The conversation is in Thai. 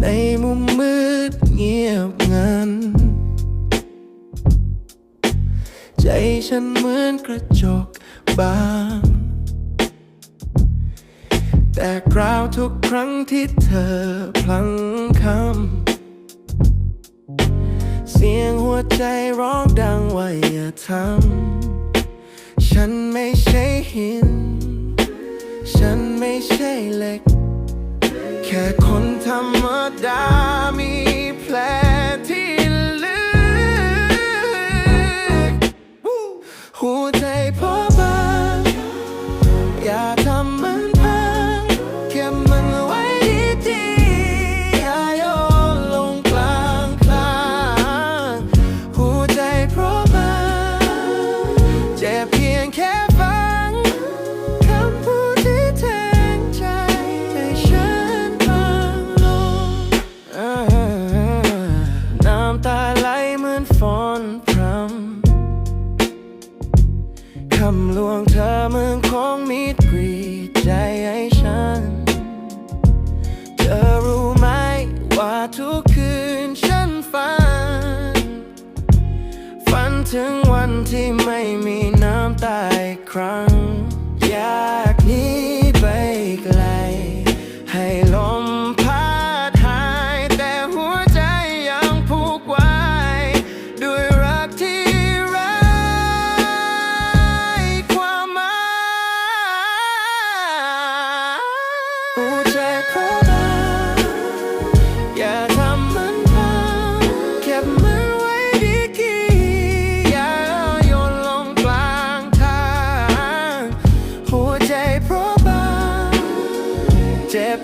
ในมุมมืดเงียบงัน ใจฉันเหมือนกระจกบาง แต่กราวทุกครั้งที่เธอพลังคำ เสียงหัวใจร้องดังว่าอย่าทำ ฉันไม่ใช่หิน ฉันไม่ใช่เหล็ก แค่คนธรรมดามีแผลำลวงเธอเหมือนของมีดกรีดใจให้ฉัน เธอรู้ไหมว่าทุกคืนฉันฝัน ฝันถึงวันที่ไม่มีน้ำตาอีกครั้ง หัวใจของเราอย่าทำมันพังเก็บมันไว้ดีๆอย่าโยนลงกลางทางหัวใจเพราะบางเจ็บ